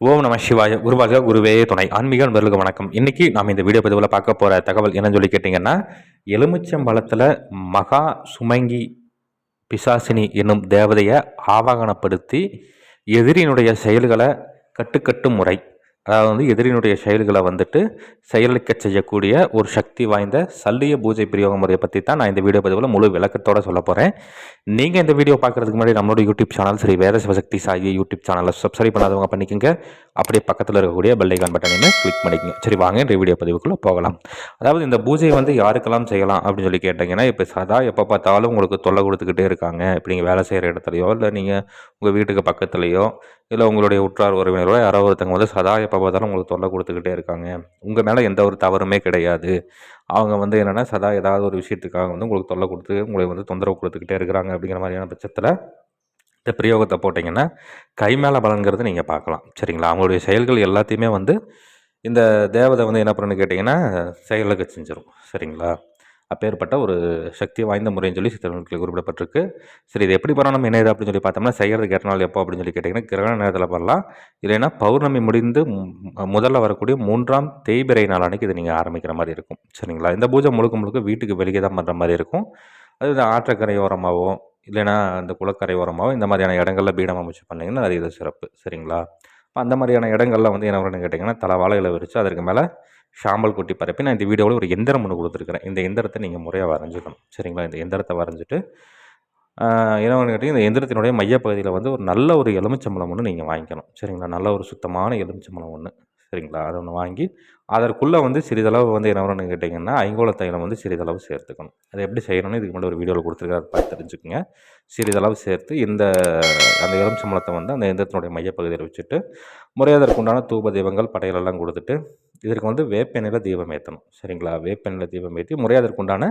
ஓம் நம சிவாய குருவாக குருவே துணை. ஆன்மீக நண்பர்களுக்கு வணக்கம். இன்னைக்கு நாம் இந்த வீடியோ பதிவில் பார்க்க போகிற தகவல் என்னன்னு சொல்லி கேட்டிங்கன்னா எலுமிச்சம்பழத்தில் மகா சுமங்கி பிசாசினி என்னும் தேவதையை ஆவாகனப்படுத்தி எதிரியினுடைய செயல்களை கட்டுக்கட்டும் முறை அதாவது வந்து எதிரினுடைய செயல்களை வந்துட்டு செயலிக்க செய்யக்கூடிய ஒரு சக்தி வாய்ந்த சல்லிய பூஜை பிரயோக முறையை பற்றி தான் நான் இந்த வீடியோ பதிவில் முழு விளக்கத்தோடு சொல்ல போகிறேன் நீங்கள் இந்த வீடியோ பார்க்குறதுக்கு முன்னாடி நம்மளோட YouTube channel Sri Veda Sivasakthi Sai YouTube சேனலை சப்ஸ்கிரைப் பண்ணாதவங்க பண்ணிக்கோங்க. அப்படியே பக்கத்தில் இருக்கக்கூடிய பெல் பட்டனையுமே கிளிக் பண்ணிக்கோங்க. சரி வாங்க இந்த வீடியோ பதிவுக்குள்ளே போகலாம். அதாவது இந்த பூஜையை வந்து யாருக்கெல்லாம் செய்யலாம் அப்படின்னு சொல்லி கேட்டிங்கன்னா இப்போ சதா எப்போ பார்த்தாலும் உங்களுக்கு தொல்லை கொடுத்துக்கிட்டே இருக்காங்க. இப்போ நீங்கள் வேலை செய்கிற இடத்துலையோ இல்லை நீங்கள் உங்கள் வீட்டுக்கு பக்கத்துலேயோ இல்லை உங்களுடைய உற்றார் உறவினரோ யாரோ ஒருத்தவங்க வந்து சதா எப்போ பார்த்தாலும் உங்களுக்கு தொல்லை கொடுத்துக்கிட்டே இருக்காங்க. உங்கள் மேலே எந்த ஒரு தவறுமே கிடையாது. அவங்க வந்து என்னென்னா சதா ஏதாவது ஒரு விஷயத்துக்காக வந்து உங்களுக்கு தொல்லை கொடுத்து உங்களை வந்து தொந்தரவு கொடுத்துக்கிட்டே இருக்கிறாங்க அப்படிங்கிற மாதிரியான பட்சத்தில் இந்த பிரயோகத்தை போட்டிங்கன்னா கை மேலே பலன்கிறது நீங்கள் பார்க்கலாம். சரிங்களா? அவங்களுடைய செயல்கள் எல்லாத்தையுமே வந்து இந்த தேவதை வந்து என்ன பண்ணுன்னு கேட்டிங்கன்னா செயலுக்கு செஞ்சிடும் சரிங்களா? அப்பேற்பட்ட ஒரு சக்தி வாய்ந்த முறைன்னு சொல்லி சித்தர்களுக்கு குறிப்பிடப்பட்டிருக்கு. சரி இது எப்படி பண்ணணும் என்ன இது அப்படின்னு சொல்லி பார்த்தோம்னா செய்கிறது கேட்ட நாள் எப்போ அப்படின்னு சொல்லி கேட்டிங்கன்னா கிரகண நேரத்தில் பண்ணலாம். இல்லைன்னா பௌர்ணமி முடிந்து முதல்ல வரக்கூடிய மூன்றாம் தேய்பிரை நாள் அன்னைக்கு இதை நீங்கள் ஆரம்பிக்கிற மாதிரி இருக்கும். சரிங்களா? இந்த பூஜை முழுக்க முழுக்க வீட்டுக்கு வெளியே தான் பண்ணுற மாதிரி இருக்கும். அது இந்த ஆற்றக்கரையோரமாகவோ இல்லைன்னா இந்த குளக்கரையோரமாகவோ இந்த மாதிரியான இடங்களில் பீடம் அமைச்சு பண்ணிங்கன்னா அது இது சிறப்பு. சரிங்களா? இப்போ அந்த மாதிரியான இடங்களில் வந்து என்ன வரும்னு கேட்டிங்கன்னா தலை வாழைகளை விரித்து அதற்கு மேலே ஷாம்பல் கொட்டி பரப்பி நான் இந்த வீடியோவில் ஒரு எந்திரம் ஒன்று கொடுத்துருக்குறேன். இந்த எந்திரத்தை நீங்கள் முறையாக வரைஞ்சிக்கணும். சரிங்களா? இந்த எந்திரத்தை வரைஞ்சிட்டு ஆஹ் கேட்டிங்க கேட்டிங்கன்னா இந்த எந்திரத்தினுடைய மையப்பகுதியில் வந்து ஒரு நல்ல ஒரு எலுமிச்சம்பளம் ஒன்று நீங்கள் வாங்கிக்கணும். சரிங்களா? நல்ல ஒரு சுத்தமான எலுமிச்சம்பளம் ஒன்று சரிங்களா? அதை ஒன்று வாங்கி அதற்குள்ளே வந்து சிறிதளவு வந்து என்ன கேட்டிங்கன்னா ஐங்கோல தைலம் வந்து சிறிதளவு சேர்த்துக்கணும். அதை எப்படி செய்யணும்னு இதுக்கு முன்னாடி ஒரு வீடியோவில் கொடுத்துருக்காரு. பார்த்து தெரிஞ்சுக்கோங்க. சிறிதளவு சேர்த்து இந்த அந்த எலுமிச்சம்பழத்தை வந்து அந்த எந்திரத்தினுடைய மையப்பகுதியில் வச்சுட்டு முறையாக அதற்குண்டான தூப தீபங்கள் படையலெல்லாம் கொடுத்துட்டு இதற்கு வந்து வேப்பெண்ணில் தீபம் ஏற்றணும் சரிங்களா? வேப்பெண்ணில் தீபம் ஏற்றி முறையாக அதற்குண்டான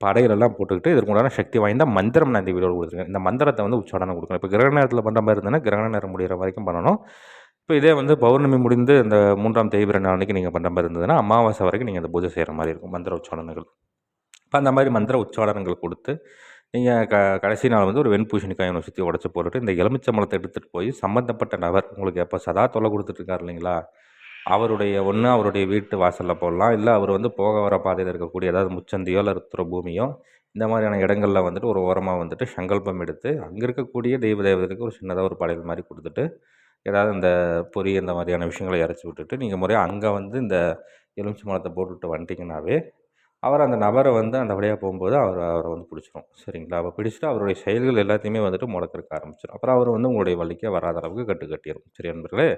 படைகளெல்லாம் போட்டுக்கிட்டு இதற்குண்டான சக்தி வாய்ந்த மந்திரம் நான் இந்த வீடியோவில் கொடுத்துருக்கேன். இந்த மந்திரத்தை வந்து உச்சாடனை கொடுக்கணும். இப்போ கிரகண நேரத்தில் பண்ணுற மாதிரி இருந்ததுன்னா கிரகண நேரம் முடிகிற வரைக்கும் பண்ணணும். இப்போ இதே வந்து பௌர்ணமி முடிந்து இந்த மூன்றாம் தேய்பிரை நாளைக்கு நீங்கள் பண்ணுற மாதிரி இருந்ததுன்னா அமாவாசை வரைக்கும் நீங்கள் அந்த பூஜை செய்கிற மாதிரி இருக்கும். மந்திர உச்சாடனங்கள். இப்போ அந்த மாதிரி மந்திர உச்சாடனங்கள் கொடுத்து நீங்கள் க கடைசி நாள் வந்து ஒரு வெண்பூசணிக்காய் ஒன்று சுற்றி உடச்சி போட்டுட்டு இந்த எலுமிச்சம்பழத்தை எடுத்துகிட்டு போய் சம்மந்தப்பட்ட நபர் உங்களுக்கு எப்போ சதா தொலை கொடுத்துட்ருக்காரு இல்லைங்களா? அவருடைய ஒன்று அவருடைய வீட்டு வாசலில் போடலாம். இல்லை அவர் வந்து போக வர பாதையில் இருக்கக்கூடிய ஏதாவது முச்சந்தியோ இல்லை ருத்ர பூமியோ இந்த மாதிரியான இடங்களில் வந்துட்டு ஒரு ஓரமாக வந்துட்டு சங்கல்பம் எடுத்து அங்கே இருக்கக்கூடிய தெய்வ தேவதைக்கு ஒரு சின்னதாக ஒரு படையல் மாதிரி கொடுத்துட்டு ஏதாவது இந்த பொரி இந்த மாதிரியான விஷயங்களை இறச்சி விட்டுட்டு நீங்கள் முறையாக அங்கே வந்து இந்த எலுமிச்சை மரத்தை போட்டுவிட்டு வந்துட்டிங்கனாவே அவர் அந்த நபரை வந்து அந்த வழியாக போகும்போது அவர் அவரை வந்து பிடிச்சிரும். சரிங்களா? அப்போ பிடிச்சிட்டு அவருடைய செயல்கள் எல்லாத்தையுமே வந்துட்டு முடக்கிறக்க ஆரம்பிச்சிடும் அப்புறம் அவர் வந்து உங்களுடைய வழிக்கே வராத அளவுக்கு கட்டு கட்டிடும் சரி நண்பர்களே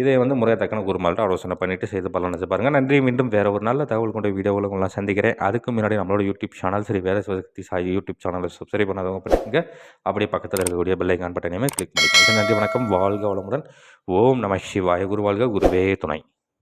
இதை வந்து முறையாக தக்கன குருமால்கிட்ட ஆலோசனை பண்ணிவிட்டு செய்து பலன் நினச்சி பாருங்கள் நன்றி. மீண்டும் வேறு ஒரு நல்ல தகவல் கொண்ட வீடியோவில் உங்களை சந்திக்கிறேன். அதுக்கு முன்னாடி நம்மளோட யூடியூப் சேனல் சரி வேறு சக்தி சாய் யூடியூப் சேனலை சப்ஸ்கிரைப் பண்ணாதவங்க பண்ணிக்கோங்க. அப்படியே பக்கத்தில் இருக்கக்கூடிய பெல் பட்டனையுமே கிளிக் பண்ணிக்கோங்க. நன்றி வணக்கம். வாழ்க வளமுடன். ஓம் நம சிவாய. குருவாழ்க குருவே துணை.